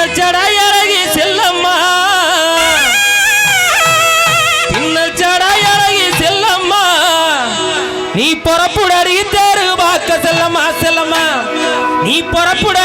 பின்னச்சடா அழகி செல்லம்மா. பின்னச்சடா அழகி செல்லம்மா. நீ பொறப்புடடி தேரு வாக்க செல்லம்மா செல்லம்மா. நீ பொறப்புட